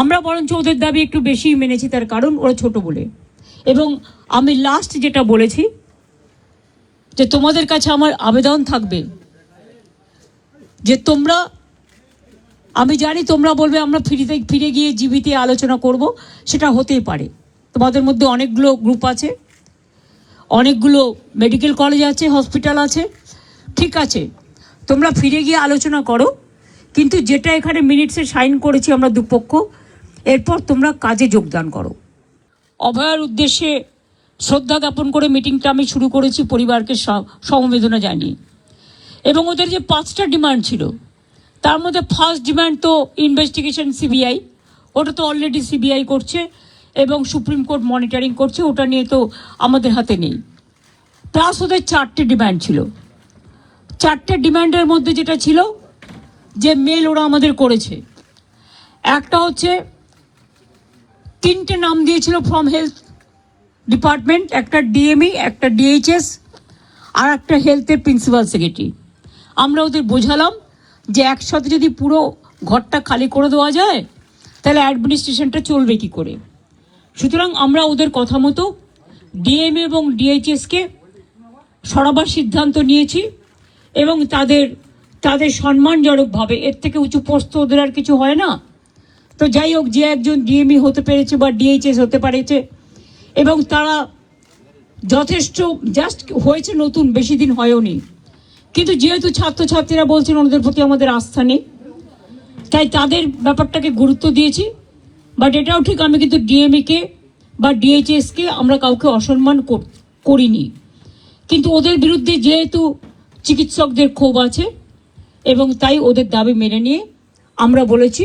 আমরা বরঞ্চ ওদের দাবি একটু বেশি মেনেছি তার কারণ ওরা ছোট বলে। এবং আমি লাস্ট যেটা বলেছি, যে তোমাদের কাছে আমার আবেদন থাকবে, যে তোমরা, আমি জানি তোমরা বলবে আমরা ফিরিতে, ফিরে গিয়ে জীবিতে আলোচনা করব, সেটা হতেই পারে। তোমাদের মধ্যে অনেকগুলো গ্রুপ আছে, অনেকগুলো মেডিকেল কলেজ আছে হসপিটাল আছে, ঠিক আছে, তোমরা ফিরে গিয়ে আলোচনা করো, কিন্তু যেটা এখানে মিনিটসে সাইন করেছি আমরা দুপক্ষ এরপর তোমরা কাজে যোগদান করো। অভয়ার উদ্দেশ্যে শ্রদ্ধা জ্ঞাপন করে মিটিংটা আমি শুরু করেছি, পরিবারকে সমবেদনা জানিয়ে। এবং ওদের যে পাঁচটা ডিমান্ড ছিল, তার মধ্যে ফার্স্ট ডিমান্ড তো ইনভেস্টিগেশন সিবিআই, ওটা তো অলরেডি সিবিআই করছে এবং সুপ্রিম কোর্ট মনিটরিং করছে, ওটা নিয়ে তো আমাদের হাতে নেই। প্লাস ওদের চারটে ডিমান্ড ছিল। চারটে ডিমান্ডের মধ্যে যেটা ছিল, যে মেল ওরা আমাদের করেছে। একটা হচ্ছে তিনটে নাম দিয়েছিল ফ্রম হেলথ ডিপার্টমেন্ট একটা ডিএমই একটা ডিএইচএস আর একটা হেলথের প্রিন্সিপাল সেক্রেটারি আমরা ওদের বোঝালাম যে একসাথে যদি পুরো ঘরটা খালি করে দেওয়া যায়, তাহলে অ্যাডমিনিস্ট্রেশনটা চলবে কি করে? সুতরাং আমরা ওদের কথা মতো ডিএমএ এবং ডিএইচএসকে সরাবার সিদ্ধান্ত নিয়েছি এবং তাদের তাদের সম্মানজনকভাবে, এর থেকে উঁচু পোস্ত ওদের আর কিছু হয় না তো যাই হোক, যে একজন ডিএমই হতে পেরেছে বা ডিএইচএস হতে পেরেছে, এবং তারা যথেষ্ট জাস্ট হয়েছে নতুন, বেশি দিন হয়ওনি কিন্তু যেহেতু ছাত্রছাত্রীরা বলছেন ওনাদের প্রতি আমাদের আস্থা নেই, তাই তাদের ব্যাপারটাকে গুরুত্ব দিয়েছি। বাট এটাও ঠিক, আমি কিন্তু ডিএমইকে বা ডিএইচএসকে আমরা কাউকে অসম্মান করিনি। কিন্তু ওদের বিরুদ্ধে যেহেতু চিকিৎসকদের ক্ষোভ আছে, এবং তাই ওদের দাবি মেনে নিয়ে আমরা বলেছি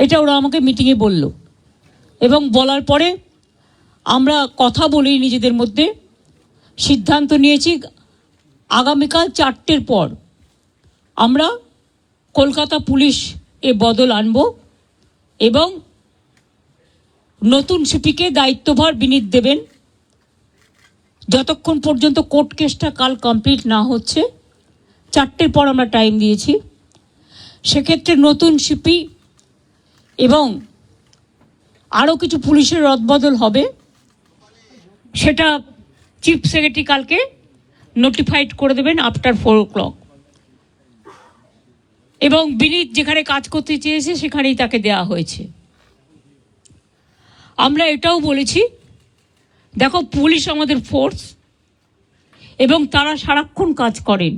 এটা ওরা আমাকে মিটিংয়ে বলল। এবং বলার পরে আমরা কথা বলি নিজেদের মধ্যে। সিদ্ধান্ত নিয়েছি, আগামীকাল চারটের পর আমরা কলকাতা পুলিশ এ বদল আনব এবং নতুন সিপিকে দায়িত্বভার বিনীত দেবেন। যতক্ষণ পর্যন্ত কোর্ট কেসটা কাল কমপ্লিট না হচ্ছে, চারটের পর আমরা টাইম দিয়েছি। সেক্ষেত্রে নতুন সিপি এবং আরও কিছু পুলিশের রদবদল হবে, সেটা চিফ সেক্রেটারি কালকে নোটিফাইড করে দেবেন আফটার ফোর ও ক্লক এবং বিনীত যেখানে কাজ করতে চেয়েছে সেখানেই তাকে দেওয়া হয়েছে। আমরা এটাও বলেছি, দেখো পুলিশ আমাদের ফোর্স এবং তারা সারাক্ষণ কাজ করেন।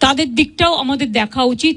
তাদের দিকটাও আমাদের দেখা উচিত।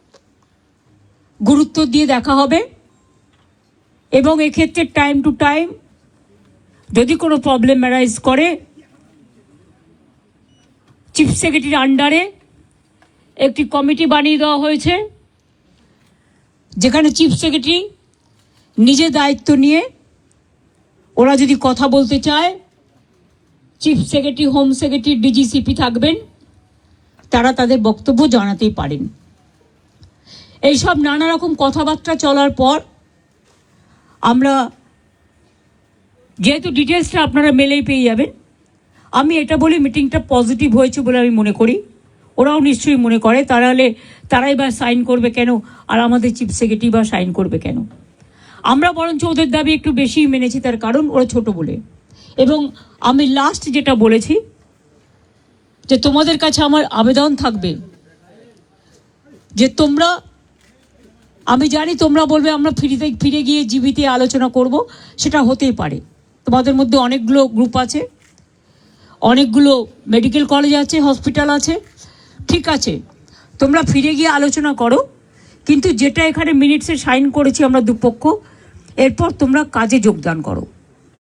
গুরুত্ব দিয়ে দেখা হবে। এবং এক্ষেত্রে টাইম টু টাইম যদি কোনো প্রবলেম অ্যারাইজ করে চিফ সেক্রেটারির আন্ডারে একটি কমিটি বানিয়ে দেওয়া হয়েছে, যেখানে চিফ সেক্রেটারি নিজে দায়িত্ব নিয়ে ওরা যদি কথা বলতে চায় chief secretary home secretary DGCP থাকবেন, তারা তাদের বক্তব্য জানাতেই পারেন। এইসব নানা রকম কথাবার্তা চলার পর আমরা যেহেতু ডিটেলসটা আপনারা মেলেই পেয়ে যাবেন, আমি এটা বলি মিটিংটা পজিটিভ হয়েছে বলে আমি মনে করি। ওরাও নিশ্চয়ই মনে করে, তারা হলে তারাই বা সাইন করবে কেন, আর আমাদের চিফ সেক্রেটারি বা সাইন করবে কেন। আমরা বরঞ্চ ওদের দাবি একটু বেশি মেনেছি, তার কারণ ওরা ছোট বলে। এবং আমি লাস্ট যেটা বলেছি, যে তোমাদের কাছে আমার আবেদন থাকবে, যে তোমরা আমি জানি তোমরা বলবে আমরা ফিরিতে, ফিরে গিয়ে জীবিতে আলোচনা করব, সেটা হতেই পারে। তোমাদের মধ্যে অনেকগুলো গ্রুপ আছে, অনেকগুলো মেডিকেল কলেজ আছে হসপিটাল আছে, ঠিক আছে, তোমরা ফিরে গিয়ে আলোচনা করো, কিন্তু যেটা এখানে মিনিটসে সাইন করেছি আমরা দুপক্ষ, এরপর তোমরা কাজে যোগদান করো।